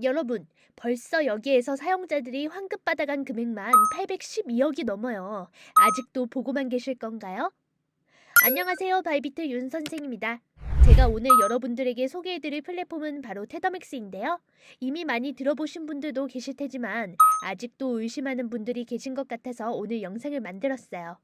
여러분, 벌써 여기에서 사용자들이 환급받아간 금액만 812억이 넘어요. 아직도 보고만 계실 건가요? 안녕하세요. 바이비트 윤 선생입니다. 제가 오늘 여러분들에게 소개해드릴 플랫폼은 바로 테더맥스인데요. 이미 많이 들어보신 분들도 계실 테지만 아직도 의심하는 분들이 계신 것 같아서 오늘 영상을 만들었어요.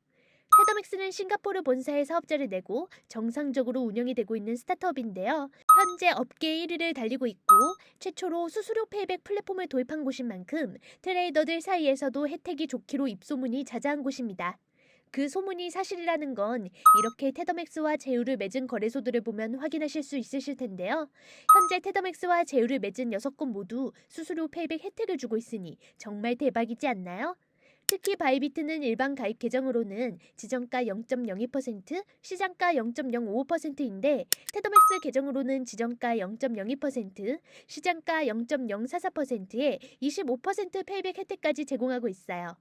테더맥스는 싱가포르 본사에 사업자를 내고 정상적으로 운영이 되고 있는 스타트업인데요. 현재 업계 1위를 달리고 있고 최초로 수수료 페이백 플랫폼을 도입한 곳인 만큼 트레이더들 사이에서도 혜택이 좋기로 입소문이 자자한 곳입니다. 그 소문이 사실이라는 건 이렇게 테더맥스와 제휴를 맺은 거래소들을 보면 확인하실 수 있으실 텐데요. 현재 테더맥스와 제휴를 맺은 6곳 모두 수수료 페이백 혜택을 주고 있으니 정말 대박이지 않나요? 특히 바이비트는 일반 가입 계정으로는 지정가 0.02%, 시장가 0.05%인데 테더맥스 계정으로는 지정가 0.02%, 시장가 0.044%에 25% 페이백 혜택까지 제공하고 있어요.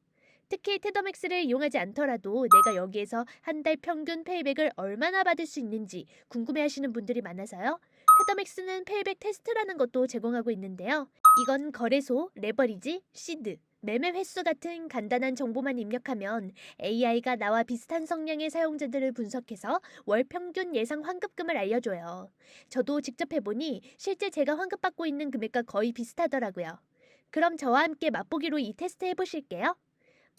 특히 테더맥스를 이용하지 않더라도 내가 여기에서 한 달 평균 페이백을 얼마나 받을 수 있는지 궁금해하시는 분들이 많아서요. 테더맥스는 페이백 테스트라는 것도 제공하고 있는데요. 이건 거래소, 레버리지, 시드, 매매 횟수 같은 간단한 정보만 입력하면 AI가 나와 비슷한 성향의 사용자들을 분석해서 월 평균 예상 환급금을 알려줘요. 저도 직접 해보니 실제 제가 환급받고 있는 금액과 거의 비슷하더라고요. 그럼 저와 함께 맛보기로 이 테스트 해보실게요.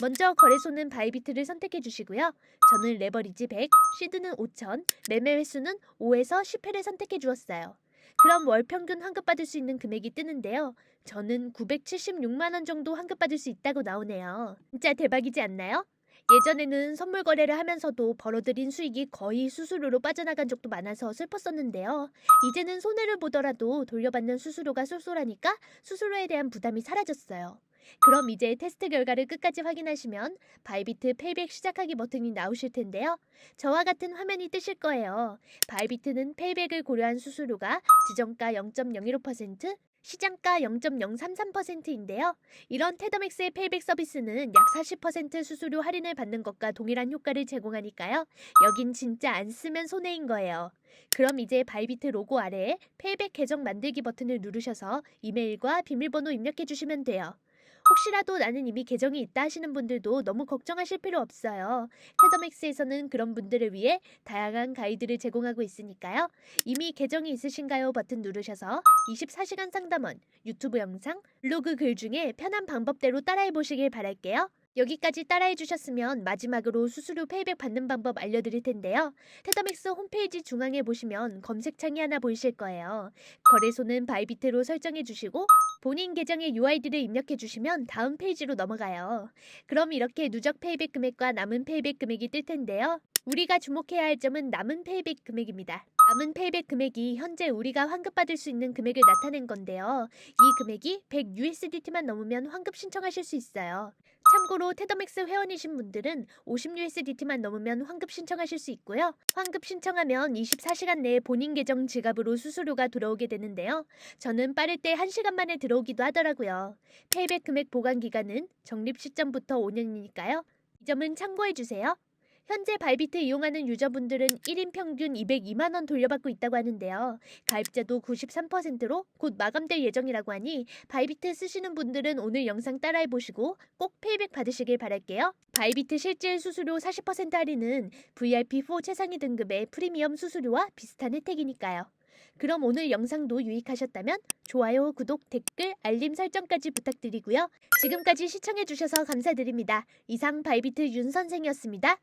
먼저 거래소는 바이비트를 선택해 주시고요. 저는 레버리지 100, 시드는 5000, 매매 횟수는 5에서 10회를 선택해 주었어요. 그럼 월 평균 환급받을 수 있는 금액이 뜨는데요. 저는 976만 원 정도 환급받을 수 있다고 나오네요. 진짜 대박이지 않나요? 예전에는 선물 거래를 하면서도 벌어들인 수익이 거의 수수료로 빠져나간 적도 많아서 슬펐었는데요. 이제는 손해를 보더라도 돌려받는 수수료가 쏠쏠하니까 수수료에 대한 부담이 사라졌어요. 그럼 이제 테스트 결과를 끝까지 확인하시면 바이비트 페이백 시작하기 버튼이 나오실 텐데요. 저와 같은 화면이 뜨실 거예요. 바이비트는 페이백을 고려한 수수료가 지정가 0.015%, 시장가 0.033%인데요. 이런 테더맥스의 페이백 서비스는 약 40% 수수료 할인을 받는 것과 동일한 효과를 제공하니까요. 여긴 진짜 안 쓰면 손해인 거예요. 그럼 이제 바이비트 로고 아래에 페이백 계정 만들기 버튼을 누르셔서 이메일과 비밀번호 입력해 주시면 돼요. 혹시라도 나는 이미 계정이 있다 하시는 분들도 너무 걱정하실 필요 없어요. 테더맥스에서는 그런 분들을 위해 다양한 가이드를 제공하고 있으니까요. 이미 계정이 있으신가요? 버튼 누르셔서 24시간 상담원, 유튜브 영상, 블로그 글 중에 편한 방법대로 따라해 보시길 바랄게요. 여기까지 따라해 주셨으면 마지막으로 수수료 페이백 받는 방법 알려드릴 텐데요. 테더맥스 홈페이지 중앙에 보시면 검색창이 하나 보이실 거예요. 거래소는 바이비트로 설정해 주시고 본인 계정의 UID를 입력해 주시면 다음 페이지로 넘어가요. 그럼 이렇게 누적 페이백 금액과 남은 페이백 금액이 뜰 텐데요. 우리가 주목해야 할 점은 남은 페이백 금액입니다. 남은 페이백 금액이 현재 우리가 환급받을 수 있는 금액을 나타낸 건데요. 이 금액이 100USDT만 넘으면 환급 신청하실 수 있어요. 참고로 테더맥스 회원이신 분들은 50USDT만 넘으면 환급 신청하실 수 있고요. 환급 신청하면 24시간 내에 본인 계정 지갑으로 수수료가 들어오게 되는데요. 저는 빠를 때 1시간 만에 들어오기도 하더라고요. 페이백 금액 보관 기간은 적립 시점부터 5년이니까요. 이 점은 참고해 주세요. 현재 바이비트 이용하는 유저분들은 1인 평균 202만 원 돌려받고 있다고 하는데요. 가입자도 93%로 곧 마감될 예정이라고 하니 바이비트 쓰시는 분들은 오늘 영상 따라해 보시고 꼭 페이백 받으시길 바랄게요. 바이비트 실질 수수료 40% 할인은 VIP4 최상위 등급의 프리미엄 수수료와 비슷한 혜택이니까요. 그럼 오늘 영상도 유익하셨다면 좋아요, 구독, 댓글, 알림 설정까지 부탁드리고요. 지금까지 시청해주셔서 감사드립니다. 이상 바이비트 윤 선생이었습니다.